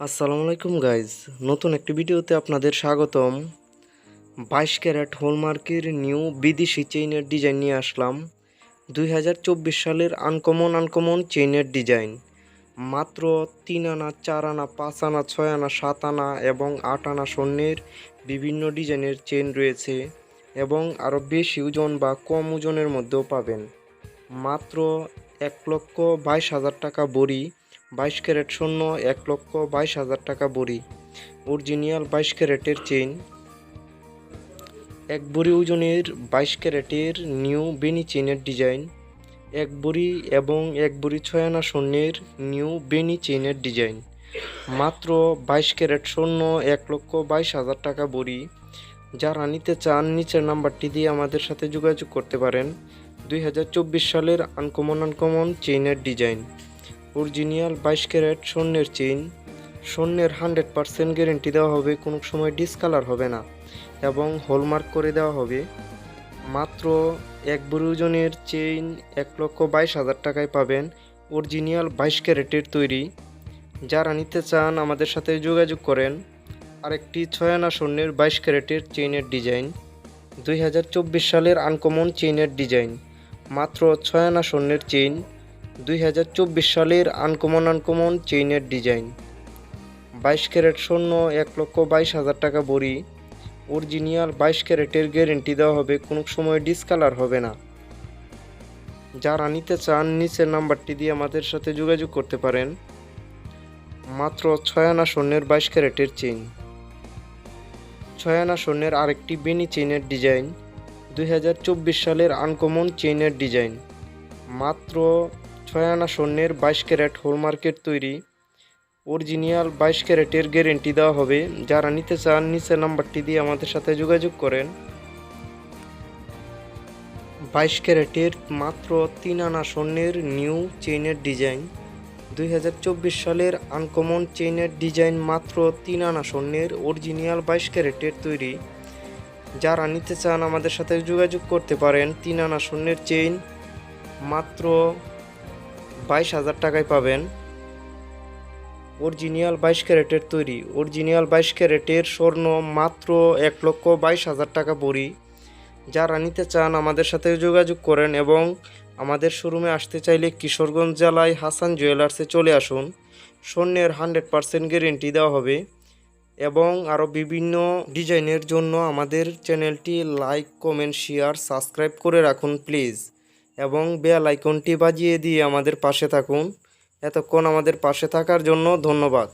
আসসালামু আলাইকুম গাইজ নতুন একটি ভিডিওতে আপনাদের স্বাগতম। বাইশ ক্যারেট হলমার্কের নিউ বিদেশি চেইনের ডিজাইন নিয়ে আসলাম। দুই হাজার চব্বিশ সালের আনকমন আনকমন চেইনের ডিজাইন মাত্র তিন আনা, চার আনা, পাঁচ আনা, ছয় আনা, সাত আনা এবং আট আনা স্বর্ণের বিভিন্ন ডিজাইনের চেইন রয়েছে এবং আরও বেশি ওজন বা কম ওজনের মধ্যেও পাবেন। মাত্র এক লক্ষ বাইশ হাজার টাকা বড়ি বাইশ ক্যারেট শূন্য এক লক্ষ বাইশ হাজার টাকা বড়ি। অরিজিনাল বাইশ ক্যারেটের চেইন। এক বড়ি ওজনের বাইশ ক্যারেটের নিউ বেনি চেইনের ডিজাইন। এক বড়ি এবং এক বড়ি ছয় আনা স্বর্ণের নিউ বেনি চেইনের ডিজাইন। মাত্র বাইশ ক্যারেট স্বর্ণ, এক লক্ষ বাইশ হাজার টাকা বড়ি। যারা নিতে চান, নিচের নাম্বারটি দিয়ে আমাদের সাথে যোগাযোগ করতে পারেন। দুই হাজার চব্বিশ সালের আনকমন আনকমন চেইনের ডিজাইন। অরিজিনাল বাইশ ক্যারেট স্বর্ণের চেইন। স্বর্ণের হান্ড্রেড পারসেন্ট গ্যারেন্টি দেওয়া হবে, কোনো সময় ডিসকালার হবে না। এবং হলমার্ক করে দেওয়া হবে। মাত্র এক বড়ি চেইন এক লক্ষ বাইশ হাজার টাকায় পাবেন অরিজিনাল বাইশ ক্যারেটের তৈরি। যারা নিতে চান আমাদের সাথে যোগাযোগ করেন। আরেকটি ছয় আনা স্বর্ণের বাইশ ক্যারেটের চেইনের ডিজাইন। দুই হাজার চব্বিশ সালের আনকমন চেইনের ডিজাইন। মাত্র ছয় আনা স্বর্ণের চেইন। দুই হাজার চব্বিশ সালের আনকমন আনকমন চেইনের ডিজাইন। বাইশ ক্যারেট স্বর্ণ, এক লক্ষ বাইশ হাজার টাকা বড়ি। অরিজিনাল বাইশ ক্যারেটের গ্যারেন্টি দেওয়া হবে, কোনো সময় ডিসকালার হবে না। যারা নিতে চান, নিচের নাম্বারটি দিয়ে আমাদের সাথে যোগাযোগ করতে পারেন। মাত্র ছয় আনা স্বর্ণের বাইশ ক্যারেটের চেইন। ছয় আনা স্বর্ণের আরেকটি বেনি চেইনের ডিজাইন। দুই হাজার চব্বিশ সালের আনকমন চেইনের ডিজাইন। মাত্র ছয় আনা স্বর্ণের বাইশ ক্যারেট হলমার্কের তৈরি। অরিজিনাল বাইশ ক্যারেটের গ্যারেন্টি দেওয়া হবে। যারা নিতে চান, নিচের নাম্বারটি দিয়ে আমাদের সাথে যোগাযোগ করেন। বাইশ ক্যারেটের মাত্র তিন আনা স্বর্ণের নিউ চেইনের ডিজাইন। দুই হাজার চব্বিশ সালের আনকমন চেইনের ডিজাইন মাত্র তিন আনা স্বর্ণের অরিজিনাল বাইশ ক্যারেটের তৈরি। যারা নিতে চান, আমাদের সাথে যোগাযোগ করতে পারেন। তিন আনা স্বর্ণের চেইন মাত্র বাইশ হাজার টাকায় পাবেন। অরিজিনাল বাইশ ক্যারেটের তৈরি। অরিজিনাল বাইশ ক্যারেটের স্বর্ণ মাত্র এক লক্ষ বাইশ হাজার টাকা বড়ি। যারা নিতে চান আমাদের সাথে যোগাযোগ করেন এবং আমাদের শোরুমে আসতে চাইলে কিশোরগঞ্জ জেলায় হাসান জুয়েলার্সে চলে আসুন। স্বর্ণের হান্ড্রেড পারসেন্ট গ্যারেন্টি দেওয়া হবে এবং আরও বিভিন্ন ডিজাইনের জন্য আমাদের চ্যানেলটি লাইক, কমেন্ট, শেয়ার, সাবস্ক্রাইব করে রাখুন প্লিজ। এবং বেল আইকনটি বাজিয়ে দিয়ে আমাদের পাশে থাকুন। এতক্ষণ আমাদের পাশে থাকার জন্য ধন্যবাদ।